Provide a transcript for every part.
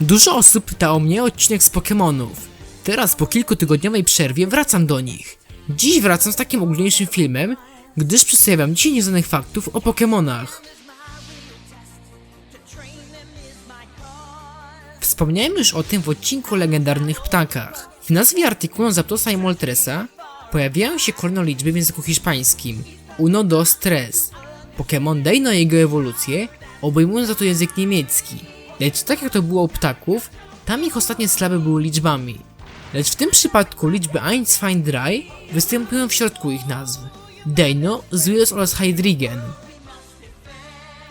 Dużo osób pytało mnie o odcinek z Pokémonów. Teraz po kilkutygodniowej przerwie wracam do nich. Dziś wracam z takim ogólniejszym filmem, gdyż przedstawiam 10 nieznanych faktów o Pokémonach. Wspomniałem już o tym w odcinku o legendarnych ptakach. W nazwie artykułu Zaptosa i Moltresa pojawiają się kolejno liczby w języku hiszpańskim. Uno, dos, tres. Pokémon Deino i jego ewolucję obejmują za to język niemiecki. Lecz tak jak to było u ptaków, tam ich ostatnie slaby były liczbami. Lecz w tym przypadku liczby 1, 2, 3 występują w środku ich nazw. Deino, Zuios oraz Hydrigen.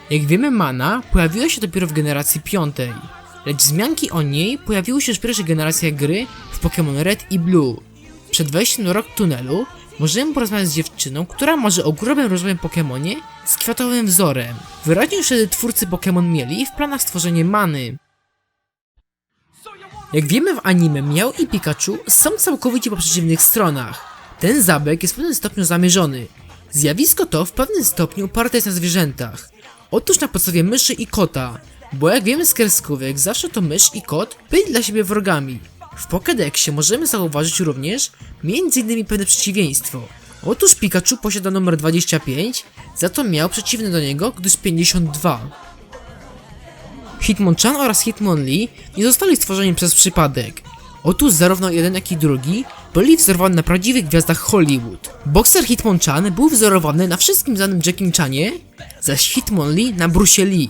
Jak wiemy, mana pojawiła się dopiero w generacji piątej, lecz wzmianki o niej pojawiły się już w pierwszej generacji gry w Pokémon Red i Blue. Przed wejściem do Rock Tunelu możemy porozmawiać z dziewczyną, która może o grubym Pokémonie z kwiatowym wzorem. Wyraźnie już wtedy twórcy Pokémon mieli w planach stworzenie many. Jak wiemy w anime, Miał i Pikachu są całkowicie po przeciwnych stronach. Ten zabieg jest w pewnym stopniu zamierzony. Zjawisko to w pewnym stopniu oparte jest na zwierzętach. Otóż na podstawie myszy i kota, bo jak wiemy z kreskówek, zawsze to mysz i kot byli dla siebie wrogami. W Pokédexie możemy zauważyć również m.in. pewne przeciwieństwo. Otóż Pikachu posiada numer 25, za to miał przeciwny do niego, gdyż 52. Hitmonchan oraz Hitmonlee nie zostali stworzeni przez przypadek. Otóż zarówno jeden jak i drugi byli wzorowani na prawdziwych gwiazdach Hollywood. Bokser Hitmonchan był wzorowany na wszystkim znanym Jackie Chanie, zaś Hitmonlee na Bruce Lee.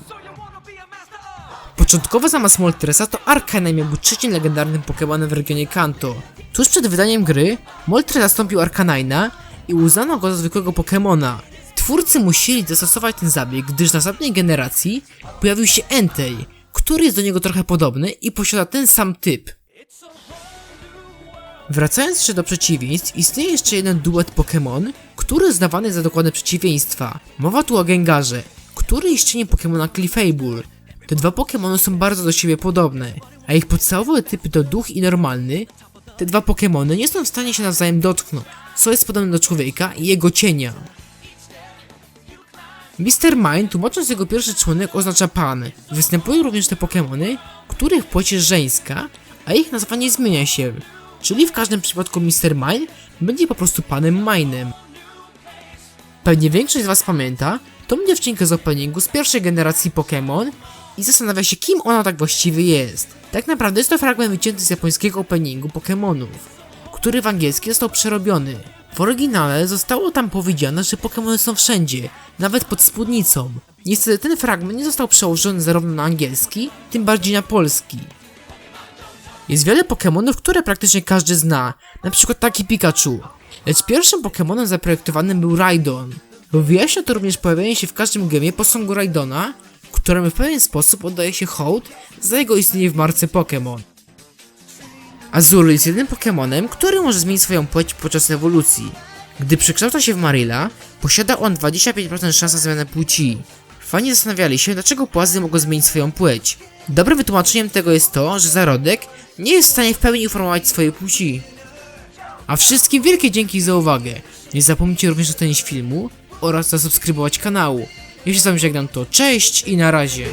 Początkowo zamiast Moltresa to Arcanine był trzecim legendarnym Pokémonem w regionie Kanto. Tuż przed wydaniem gry, Moltres zastąpił Arcanine'a i uznano go za zwykłego Pokémona. Twórcy musieli zastosować ten zabieg, gdyż w następnej generacji pojawił się Entei, który jest do niego trochę podobny i posiada ten sam typ. Wracając jeszcze do przeciwieństw, istnieje jeszcze jeden duet Pokémon, który jest za dokładne przeciwieństwa. Mowa tu o Gengarze, który jest cieniem Pokémona Clefable. Te dwa Pokémony są bardzo do siebie podobne, a ich podstawowe typy to duch i normalny. Te dwa Pokémony nie są w stanie się nawzajem dotknąć, co jest podobne do człowieka i jego cienia. Mr. Mind, tłumacząc jego pierwszy członek, oznacza pan. Występują również te Pokémony, których płeć jest żeńska, a ich nazwa nie zmienia się. Czyli w każdym przypadku Mr. Mine będzie po prostu panem Minem. Pewnie większość z was pamięta tą dziewczynkę z openingu z pierwszej generacji Pokémon i zastanawia się kim ona tak właściwie jest. Tak naprawdę jest to fragment wycięty z japońskiego openingu Pokémonów, który w angielski został przerobiony. W oryginale zostało tam powiedziane, że Pokémony są wszędzie, nawet pod spódnicą. Niestety ten fragment nie został przełożony zarówno na angielski, tym bardziej na polski. Jest wiele Pokémonów, które praktycznie każdy zna, na przykład taki Pikachu. Lecz pierwszym Pokémonem zaprojektowanym był Raidon. Wyjaśnia to również pojawienie się w każdym gemie posągu Raidona, któremu w pewien sposób oddaje się hołd za jego istnienie w marce Pokémon. Azul jest jedynym Pokémonem, który może zmienić swoją płeć podczas ewolucji. Gdy przekształca się w Marilla, posiada on 25% szans na zmianę płci. Fani zastanawiali się, dlaczego płazdy mogą zmienić swoją płeć. Dobrym wytłumaczeniem tego jest to, że zarodek nie jest w stanie w pełni informować swojej płci. A wszystkim wielkie dzięki za uwagę. Nie zapomnijcie również ocenić filmu oraz zasubskrybować kanału. Jeśli z wami żegnam to cześć i na razie.